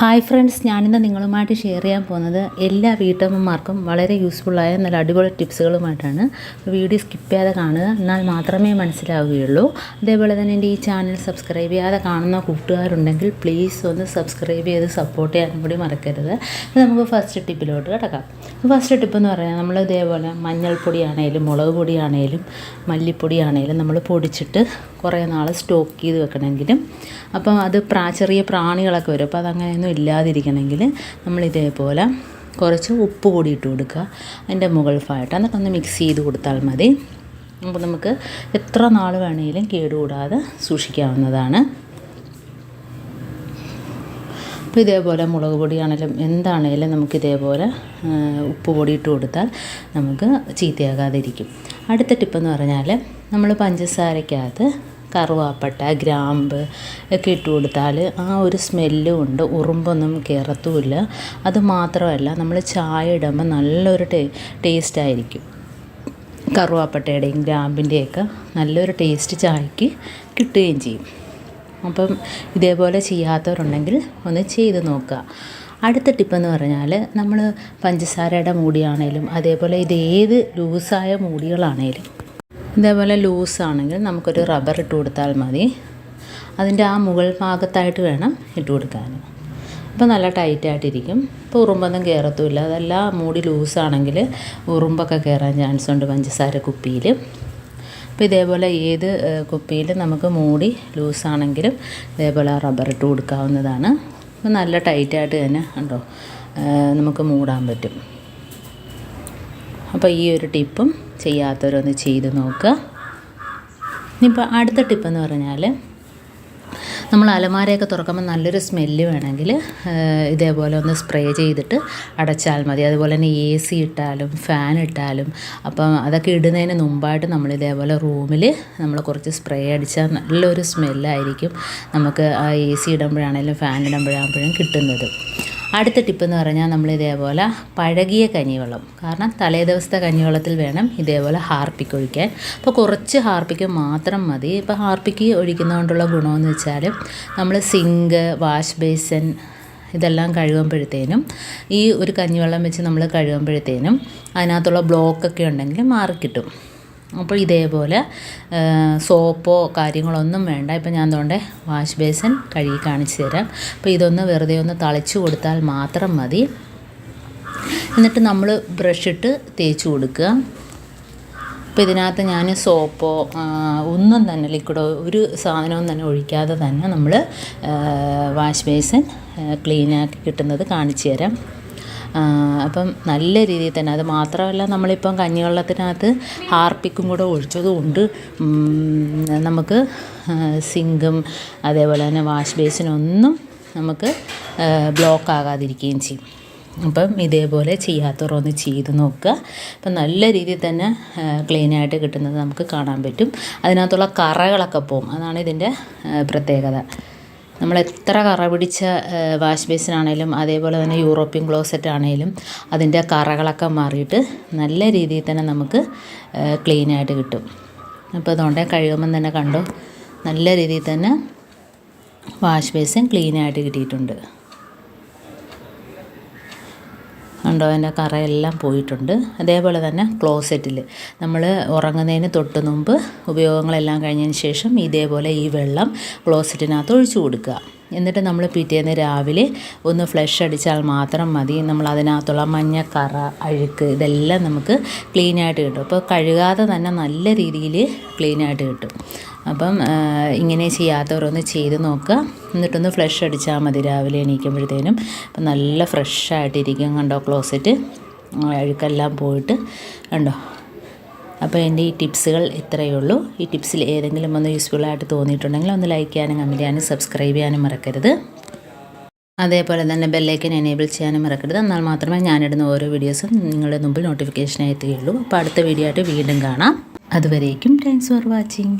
Hi friends ഞാനിന്ന് നിങ്ങളുമായിട്ട് share ചെയ്യാൻ പോകുന്നത് എല്ലാ വീട്ടമ്മമാർക്കും വളരെ യൂസ്ഫുള്ളായ നല്ല അടിപൊളി ടിപ്സുകളുമായിട്ടാണ് വീഡിയോ സ്കിപ്പ് ചെയ്യാതെ കാണുക എന്നാൽ മാത്രമേ മനസ്സിലാവുകയുള്ളൂ. അതേപോലെ തന്നെ എന്റെ ഈ ചാനൽ സബ്സ്ക്രൈബ് ചെയ്യാതെ കാണുന്ന കൂട്ടുകാരുണ്ടെങ്കിൽ പ്ലീസ് ഒന്ന് സബ്സ്ക്രൈബ് ചെയ്ത് സപ്പോർട്ട് ചെയ്യാനും കൂടി മറക്കരുത്. നമുക്ക് ഫസ്റ്റ് ടിപ്പിലോട്ട് കിടക്കാം. ഫസ്റ്റ് ടിപ്പ് എന്ന് പറഞ്ഞാൽ നമ്മൾ ഇതേപോലെ മഞ്ഞൾപ്പൊടിയാണേലും മുളക് പൊടിയാണേലും മല്ലിപ്പൊടിയാണേലും നമ്മൾ പൊടിച്ചിട്ട് കുറേ നാൾ സ്റ്റോക്ക് ചെയ്ത് വെക്കണമെങ്കിലും. അപ്പം അത് പ്രാ ചെറിയ പ്രാണികളൊക്കെ വരും. അപ്പോൾ അതങ്ങനെയൊന്നും ഇല്ലാതിരിക്കണമെങ്കിൽ നമ്മൾ ഇതേപോലെ കുറച്ച് ഉപ്പ് കൂടി ഇട്ട് കൊടുക്കുക. അതിന്റെ മുകൾ ഭാഗത്ത് എന്നിട്ടൊന്ന് മിക്സ് ചെയ്ത് കൊടുത്താൽ മതി. അപ്പോൾ നമുക്ക് എത്ര നാൾ വേണമെങ്കിലും കേടുകൂടാതെ സൂക്ഷിക്കാവുന്നതാണ്. അപ്പോൾ ഇതേപോലെ മുളക് പൊടിയാണെങ്കിലും എന്താണേലും നമുക്ക് ഇതേപോലെ ഉപ്പ് പൊടി ഇട്ട് കൊടുത്താൽ നമുക്ക് ചീത്തയാകാതിരിക്കും. അടുത്ത ടിപ്പെന്ന് പറഞ്ഞാൽ നമ്മൾ പഞ്ചസാരക്കകത്ത് കറുവാപ്പട്ട ഗ്രാമ്പ് ഒക്കെ ഇട്ട് കൊടുത്താൽ ആ ഒരു സ്മെല്ലും ഉണ്ട്. ഉറുമ്പൊന്നും കയറത്തുമില്ല അത് മാത്രമല്ല നമ്മൾ ചായ ഇടുമ്പോൾ നല്ലൊരു ടേ ടേസ്റ്റ് ആയിരിക്കും. കറുവാപ്പട്ടയുടെയും ഗ്രാമ്പിന്റെയൊക്കെ നല്ലൊരു ടേസ്റ്റ് ചായക്ക് കിട്ടുകയും ചെയ്യും. അപ്പം ഇതേപോലെ ചെയ്യാത്തവരുണ്ടെങ്കിൽ ഒന്ന് ചെയ്ത് നോക്കുക. അടുത്ത ടിപ്പെന്ന് പറഞ്ഞാൽ നമ്മൾ പഞ്ചസാരയുടെ മൂടിയാണേലും അതേപോലെ ഇത് ഏത് ലൂസായ മൂടികളാണേലും ഇതേപോലെ ലൂസാണെങ്കിൽ നമുക്കൊരു റബ്ബർ ഇട്ട് കൊടുത്താൽ മതി. അതിന്റെ ആ മുകൾ ഭാഗത്തായിട്ട് വേണം ഇട്ട് കൊടുക്കാൻ. അപ്പോൾ നല്ല ടൈറ്റായിട്ടിരിക്കും ഇപ്പോൾ ഉറുമ്പൊന്നും കയറത്തുമില്ല. അതല്ല മൂടി ലൂസാണെങ്കിൽ ഉറുമ്പൊക്കെ കയറാൻ ചാൻസ് ഉണ്ട് പഞ്ചസാര കുപ്പിയിൽ. അപ്പോൾ ഇതേപോലെ ഏത് കുപ്പിയിൽ നമുക്ക് മൂടി ലൂസാണെങ്കിലും ഇതേപോലെ റബ്ബർ ഇട്ട് കൊടുക്കാവുന്നതാണ്. അപ്പോൾ നല്ല ടൈറ്റായിട്ട് തന്നെ ഉണ്ടോ? നമുക്ക് മൂടാൻ പറ്റും. അപ്പോൾ ഈ ഒരു ടിപ്പും ചെയ്യാത്തവരൊന്ന് ചെയ്ത് നോക്കുക. ഇനിയിപ്പോൾ അടുത്ത ടിപ്പെന്ന് പറഞ്ഞാൽ നമ്മൾ അലമാരയൊക്കെ തുറക്കുമ്പോൾ നല്ലൊരു സ്മെല്ല് വേണമെങ്കിൽ ഇതേപോലെ ഒന്ന് സ്പ്രേ ചെയ്തിട്ട് അടച്ചാൽ മതി. അതുപോലെ തന്നെ എ സി ഇട്ടാലും ഫാൻ ഇട്ടാലും അപ്പം അതൊക്കെ ഇടുന്നതിന് മുമ്പായിട്ട് നമ്മൾ ഇതേപോലെ റൂമിൽ നമ്മൾ കുറച്ച് സ്പ്രേ അടിച്ചാൽ നല്ലൊരു സ്മെല്ലായിരിക്കും നമുക്ക് ആ എ സി ഇടുമ്പോഴാണെങ്കിലും ഫാൻ ഇടുമ്പോഴാകുമ്പോഴും കിട്ടുന്നത്. അടുത്ത ടിപ്പ് എന്ന് പറഞ്ഞാൽ നമ്മൾ ഇതേപോലെ പഴകിയ കഞ്ഞിവെള്ളം. കാരണം തലേ ദിവസത്തെ കഞ്ഞിവെള്ളത്തിൽ വേണം ഇതേപോലെ ഹാർപ്പിക്ക് ഒഴിക്കാൻ അപ്പോൾ കുറച്ച് ഹാർപ്പിക്ക് മാത്രം മതി. ഇപ്പോൾ ഹാർപ്പിക്ക് ഒഴിക്കുന്നതുകൊണ്ടുള്ള ഗുണമെന്ന് വെച്ചാൽ നമ്മൾ സിങ്ക് വാഷ് ബേസൻ ഇതെല്ലാം കഴുകുമ്പോഴത്തേനും ഈ ഒരു കഞ്ഞിവെള്ളം വെച്ച് നമ്മൾ കഴുകുമ്പോഴത്തേനും അതിനകത്തുള്ള ബ്ലോക്കൊക്കെ ഉണ്ടെങ്കിൽ മാറിക്കിട്ടും. അപ്പോൾ ഇതേപോലെ സോപ്പോ കാര്യങ്ങളൊന്നും വേണ്ട. ഇപ്പം ഞാൻ തോണ്ട വാഷ് ബേസിൻ കഴുകി കാണിച്ചു തരാം. അപ്പോൾ ഇതൊന്ന് വെറുതെ ഒന്ന് തളിച്ചു കൊടുത്താൽ മാത്രം മതി. എന്നിട്ട് നമ്മൾ ബ്രഷ് ഇട്ട് തേച്ച് കൊടുക്കുക. അപ്പോൾ ഇതിനകത്ത് ഞാൻ സോപ്പോ ഒന്നും തന്നെ ലിക്വിഡോ ഒരു സാധനവും തന്നെ ഒഴിക്കാതെ തന്നെ നമ്മൾ വാഷ് ബേസിൻ ക്ലീനാക്കി കിട്ടുന്നത് കാണിച്ചു തരാം. അപ്പം നല്ല രീതിയിൽ തന്നെ. അത് മാത്രമല്ല നമ്മളിപ്പം കഞ്ഞിവെള്ളത്തിനകത്ത് ഹാർപ്പിക്കും കൂടെ ഒഴിച്ചതുകൊണ്ട് നമുക്ക് സിങ്കും അതേപോലെ തന്നെ വാഷ് ബേസിനൊന്നും നമുക്ക് ബ്ലോക്ക് ആകാതിരിക്കുകയും ചെയ്യും. അപ്പം ഇതേപോലെ ചെയ്യാത്തവർ ഒന്ന് ചെയ്ത് നോക്കുക. അപ്പം നല്ല രീതിയിൽ തന്നെ ക്ലീനായിട്ട് കിട്ടുന്നത് നമുക്ക് കാണാൻ പറ്റും. അതിനകത്തുള്ള കറകളൊക്കെ പോകും. അതാണ് ഇതിന്റെ പ്രത്യേകത. നമ്മൾ എത്ര കറ പിടിച്ച വാഷ് ബേസിൻ ആണെങ്കിലും അതേപോലെ തന്നെ യൂറോപ്യൻ ക്ലോസറ്റ് ആണെങ്കിലും അതിന്റെ കറകളൊക്കെ മാറിയിട്ട് നല്ല രീതിയിൽ തന്നെ നമുക്ക് ക്ലീനായിട്ട് കിട്ടും. അപ്പോൾ അതുകൊണ്ട് കഴുകുമ്പം തന്നെ കണ്ടോ നല്ല രീതിയിൽ തന്നെ വാഷ് ബേസിൻ ക്ലീനായിട്ട് കിട്ടിയിട്ടുണ്ട്. ഉണ്ടോ? അതിന്റെ കറയെല്ലാം പോയിട്ടുണ്ട്. അതേപോലെ തന്നെ ക്ലോസറ്റിൽ നമ്മൾ ഉറങ്ങുന്നതിന് തൊട്ട് മുമ്പ് ഉപയോഗങ്ങളെല്ലാം കഴിഞ്ഞതിന് ശേഷം ഇതേപോലെ ഈ വെള്ളം ക്ലോസറ്റിനകത്ത് ഒഴിച്ചു കൊടുക്കുക. എന്നിട്ട് നമ്മൾ പിറ്റേന്ന് രാവിലെ ഒന്ന് ഫ്ലഷ് അടിച്ചാൽ മാത്രം മതി. നമ്മൾ അതിനകത്തുള്ള മഞ്ഞക്കറ അഴുക്ക് ഇതെല്ലാം നമുക്ക് ക്ലീനായിട്ട് കിട്ടും. അപ്പോൾ കഴുകാതെ തന്നെ നല്ല രീതിയിൽ ക്ലീനായിട്ട് കിട്ടും. അപ്പം ഇങ്ങനെ ചെയ്യാത്തവരൊന്ന് ചെയ്ത് നോക്കുക. എന്നിട്ടൊന്ന് ഫ്ലഷ് അടിച്ചാൽ മതി രാവിലെ എണീക്കുമ്പോഴത്തേനും. അപ്പം നല്ല ഫ്രഷായിട്ടിരിക്കും കണ്ടോ ക്ലോസറ്റ്. അഴുക്കെല്ലാം പോയിട്ട് കണ്ടോ. അപ്പോൾ എന്റെ ഈ ടിപ്സുകൾ ഇത്രയേ ഉള്ളൂ. ഈ ടിപ്സിൽ ഏതെങ്കിലും ഒന്ന് യൂസ്ഫുള്ളായിട്ട് തോന്നിയിട്ടുണ്ടെങ്കിൽ ഒന്ന് ലൈക്ക് ചെയ്യാനും കമന്റ് ചെയ്യാനും സബ്സ്ക്രൈബ് ചെയ്യാനും മറക്കരുത്. അതേപോലെ തന്നെ ബെല്ലൈക്കൻ എനേബിൾ ചെയ്യാനും മറക്കരുത്. എന്നാൽ മാത്രമേ ഞാനിടുന്ന ഓരോ വീഡിയോസും നിങ്ങളുടെ മുമ്പിൽ നോട്ടിഫിക്കേഷനായി എത്തുകയുള്ളൂ. അപ്പോൾ അടുത്ത വീഡിയോ ആയിട്ട് വീണ്ടും കാണാം. അതുവരേക്കും താങ്ക്സ് ഫോർ വാച്ചിങ്